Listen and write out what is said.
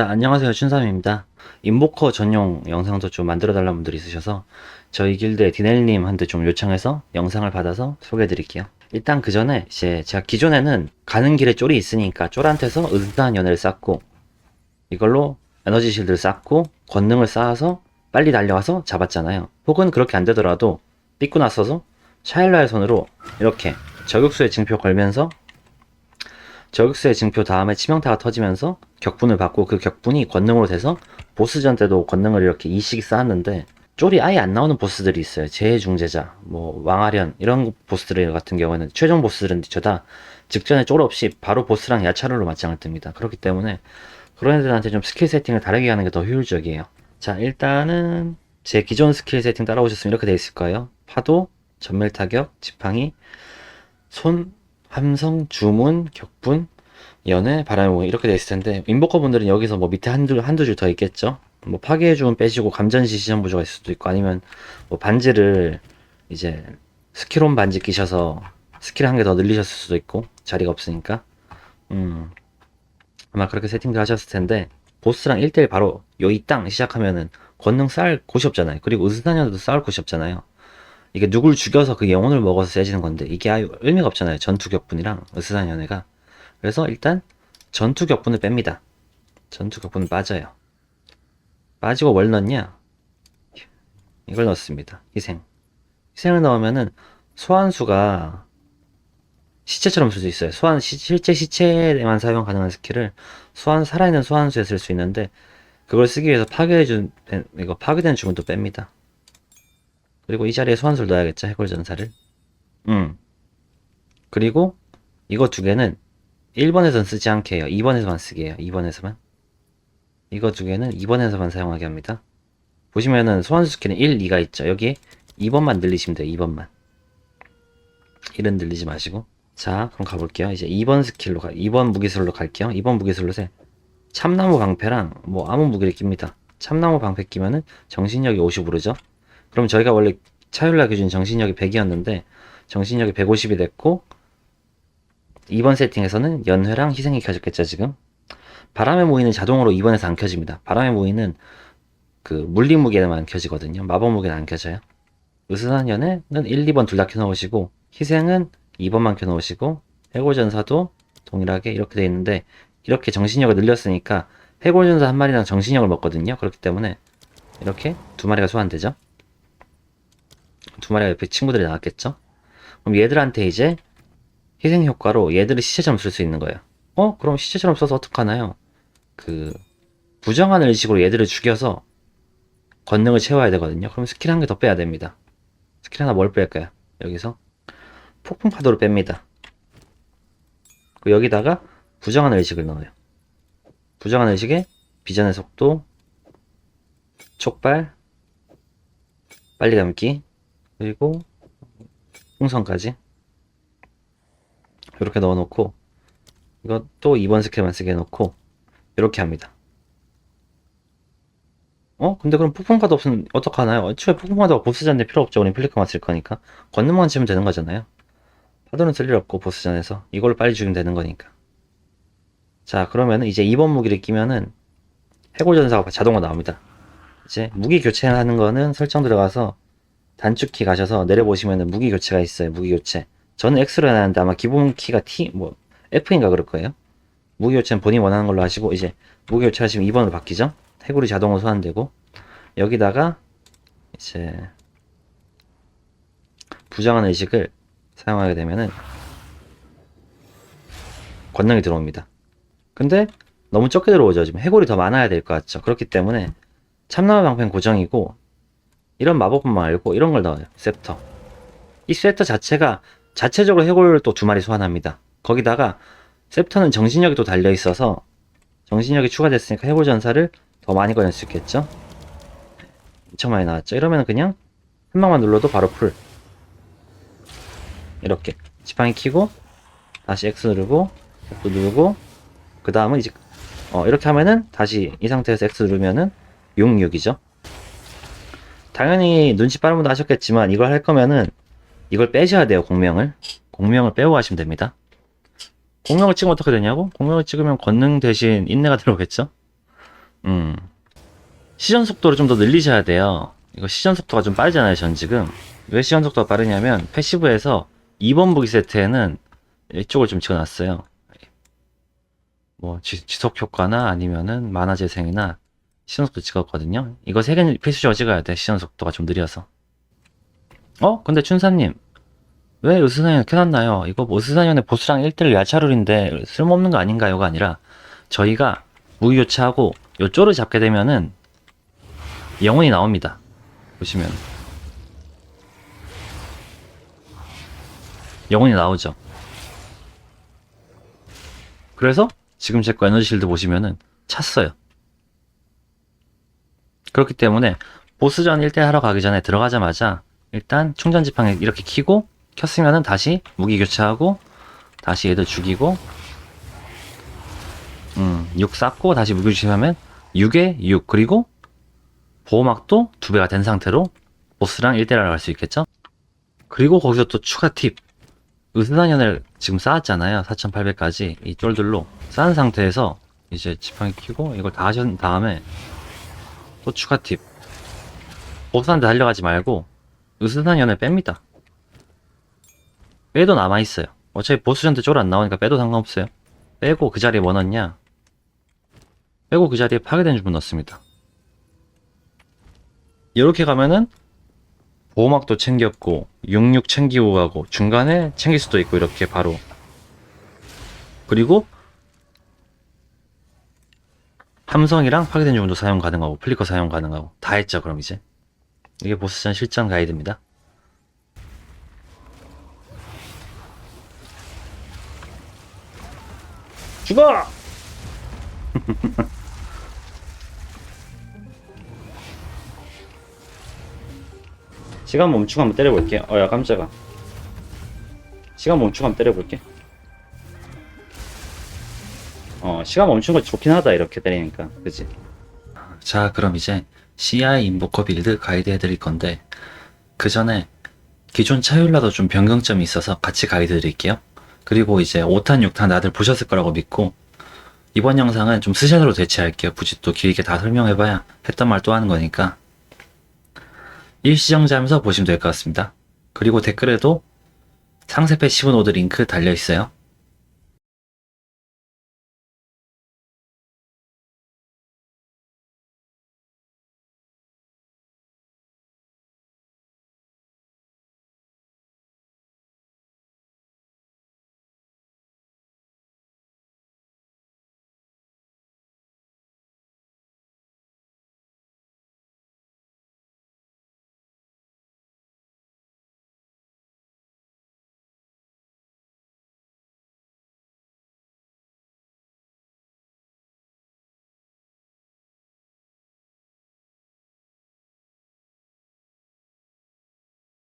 자, 안녕하세요. 춘삼입니다. 인보커 전용 영상도 좀 만들어 달라는 분들이 있으셔서 저희 길드의 디넬님한테 좀 요청해서 영상을 받아서 소개해 드릴게요. 일단 그 전에 이제 제가 기존에는 가는 길에 쫄이 있으니까 쫄한테서 은사한 연애를 쌓고 이걸로 에너지 실드를 쌓고 권능을 쌓아서 빨리 달려와서 잡았잖아요. 혹은 그렇게 안 되더라도 삐꾸 났어서 샤일라의 손으로 이렇게 저격수의 징표 걸면서 저격수의 징표 다음에 치명타가 터지면서 격분을 받고 그 격분이 권능으로 돼서 보스전 때도 권능을 이렇게 2씩 쌓았는데 쫄이 아예 안 나오는 보스들이 있어요. 제해중재자, 뭐 왕아련 이런 보스들 같은 경우에는 최종 보스들은 저다 직전에 쫄 없이 바로 보스랑 야차를로 맞짱을 뜹니다. 그렇기 때문에 그런 애들한테 좀 스킬 세팅을 다르게 하는 게 더 효율적이에요. 자 일단은 제 기존 스킬 세팅 따라오셨으면 이렇게 돼 있을 거예요. 파도, 전멸 타격, 지팡이, 손, 함성, 주문, 격분, 연애, 바람의 모임 이렇게 돼 있을 텐데 인보커 분들은 여기서 뭐 밑에 한두 한두 줄 더 있겠죠. 뭐 파괴의 주문 빼시고 감전시 시전 부조가 있을 수도 있고 아니면 뭐 반지를 이제 스킬온 반지 끼셔서 스킬 한 개 더 늘리셨을 수도 있고 자리가 없으니까 음 아마 그렇게 세팅들 하셨을 텐데 보스랑 1대1 바로 요 이 땅 시작하면은 권능 쌓을 곳이 없잖아요. 그리고 으스다녀도 쌓을 곳이 없잖아요. 이게 누굴 죽여서 그 영혼을 먹어서 세지는 건데 이게 아예 의미가 없잖아요. 전투 격분이랑 으스다녀네가 그래서 일단 전투 격분을 뺍니다. 전투 격분을 빠져요. 빠지고 뭘 넣냐? 이걸 넣습니다. 희생. 희생을 넣으면은 소환수가 시체처럼 쓸 수 있어요. 소환 시- 실제 시체에만 사용 가능한 스킬을 소환 살아있는 소환수에 쓸 수 있는데 그걸 쓰기 위해서 파괴해준 이거 파괴된 주문도 뺍니다. 그리고 이 자리에 소환수를 넣어야겠죠. 해골 전사를. 음. 그리고 이거 두 개는 1번에선 쓰지 않게 해요. 2번에서만 쓰게 해요. 2번에서만. 이거 두 개는 2번에서만 사용하게 합니다. 보시면은 소환수 스킬은 1, 2가 있죠. 여기에 2번만 늘리시면 돼요. 2번만. 1은 늘리지 마시고. 자, 그럼 가볼게요. 이제 2번 스킬로 가, 2번 무기술로 갈게요. 2번 무기술로 세 참나무 방패랑 뭐 아무 무기를 낍니다. 참나무 방패 끼면은 정신력이 50 오르죠. 그럼 저희가 원래 차율라 기준 정신력이 100이었는데 정신력이 150이 됐고 2번 세팅에서는 연회랑 희생이 켜졌겠죠 지금? 바람의 모이는 자동으로 2번에서 안 켜집니다. 바람의 모이는 그 물리 무게만 켜지거든요. 마법 무게는 안 켜져요. 으스한 연회는 1, 2번 둘 다 켜놓으시고 희생은 2번만 켜놓으시고 해골전사도 동일하게 이렇게 돼 있는데 이렇게 정신력을 늘렸으니까 해골전사 한 마리랑 정신력을 먹거든요. 그렇기 때문에 이렇게 두 마리가 소환되죠 두 마리가 옆에 친구들이 나왔겠죠 그럼 얘들한테 이제 희생 효과로 얘들을 시체처럼 쓸 수 있는 거예요. 어? 그럼 시체처럼 써서 어떡하나요? 그 부정한 의식으로 얘들을 죽여서 권능을 채워야 되거든요. 그럼 스킬 한 개 더 빼야 됩니다. 스킬 하나 뭘 뺄까요? 여기서 폭풍 파도를 뺍니다. 여기다가 부정한 의식을 넣어요. 부정한 의식에 비전의 속도, 촉발, 빨리 감기, 그리고 풍선까지 이렇게 넣어놓고 이것도 2번 스킬만 쓰게 해놓고 이렇게 합니다. 어? 근데 그럼 폭풍 카드 없으면 어떡하나요? 애초에 폭풍 카드가 보스전에 필요 없죠. 우린 플리커만 쓸 거니까. 권능만 치면 되는 거잖아요. 파도는 쓸 일 없고 보스전에서 이걸로 빨리 죽이면 되는 거니까. 자 그러면은 이제 2번 무기를 끼면은 해골전사가 자동으로 나옵니다. 이제 무기 교체하는 거는 설정 들어가서 단축키 가셔서 내려보시면은 무기 교체가 있어요. 무기 교체. 저는 X로 해놨는데 아마 기본 키가 T, 뭐, F인가 그럴 거예요. 무기 교체는 본인이 원하는 걸로 하시고, 이제, 무기 교체 하시면 2번으로 바뀌죠? 해골이 자동으로 소환되고, 여기다가, 이제, 부정한 의식을 사용하게 되면은, 권능이 들어옵니다. 근데, 너무 적게 들어오죠. 지금 해골이 더 많아야 될 것 같죠. 그렇기 때문에, 참나무 방패는 고정이고, 이런 마법만 말고, 이런 걸 넣어요. 셉터. 이 셉터 자체가 자체적으로 해골을 또두 마리 소환합니다. 거기다가 셉터는 정신력이 또 달려 있어서 정신력이 추가됐으니까 해골 전사를 더 많이 꺼낼 수 있겠죠? 엄청 많이 나왔죠. 이러면 그냥 한 방만 눌러도 바로 풀. 이렇게 지팡이 키고 다시 X 누르고 F 누르고 그 다음은 이제 어 이렇게 하면은 다시 이 상태에서 X 누르면은 66이죠. 당연히 눈치 빠른 분도 하셨겠지만 이걸 할 거면은 이걸 빼셔야 돼요, 공명을. 공명을 빼고 가시면 됩니다. 공명을 찍으면 어떻게 되냐고? 공명을 찍으면 권능 대신 인내가 들어오겠죠? 음. 시전 속도를 좀 더 늘리셔야 돼요. 이거 시전 속도가 좀 빠르잖아요, 전 지금. 왜 시전 속도가 빠르냐면, 패시브에서 2번 무기 세트에는 이쪽을 좀 찍어놨어요. 뭐, 지, 지속 효과나 아니면은 만화 재생이나 시전 속도 찍었거든요. 이거 세 개는 필수적으로 찍어야 돼, 시전 속도가 좀 느려서. 어? 근데 춘사님, 왜 으스사년 켜놨나요? 이거 뭐 으스사년의 보스랑 1대1 야차룰인데 쓸모없는 거 아닌가요가 아니라, 저희가 무기 교체하고 요 쪼를 잡게 되면은 영혼이 나옵니다. 보시면 영혼이 나오죠. 그래서 지금 제 거 에너지 실드 보시면은 찼어요. 그렇기 때문에 보스전 1대 하러 가기 전에 들어가자마자 일단 충전 지팡이 이렇게 키고 켰으면은 다시 무기 교체하고 다시 얘들 죽이고 음, 6 쌓고 다시 무기 교체하면 6에 6 그리고 보호막도 두 배가 된 상태로 보스랑 1대1을 할수 있겠죠? 그리고 거기서 또 추가 팁. 으스나년을 지금 쌓았잖아요. 4800까지. 이 쫄들로 쌓은 상태에서 이제 지팡이 키고 이걸 다 하신 다음에 또 추가 팁. 보스한테 달려가지 말고 으스나년을 뺍니다. 빼도 남아있어요. 어차피 보스전때 쫄안 나오니까 빼도 상관없어요. 빼고 그 자리에 뭐 넣냐? 빼고 그 자리에 파괴된 주문 넣습니다. 이렇게 가면은 보호막도 챙겼고 66 챙기고 가고 중간에 챙길 수도 있고 이렇게 바로 그리고 함성이랑 파괴된 주문도 사용 가능하고 플리커 사용 가능하고 다 했죠 그럼 이제 이게 보스전 실전 가이드입니다 죽어! 시간 멈추고 한번 때려볼게. 어야 깜짝아. 시간 멈추고 한번 때려볼게. 어 시간 멈춘 거 좋긴 하다 이렇게 때리니까 그지? 자 그럼 이제 CI 인보커 빌드 가이드 해드릴 건데 그 전에 기존 차율라도 좀 변경점이 있어서 같이 가이드 드릴게요. 그리고 이제 5탄 6탄 다들 보셨을 거라고 믿고 이번 영상은 좀 스샷으로 대체할게요. 굳이 또 길게 다 설명해봐야 했던 말 또 하는 거니까 일시정지하면서 보시면 될 것 같습니다. 그리고 댓글에도 상세 패시브 노드 링크 달려 있어요.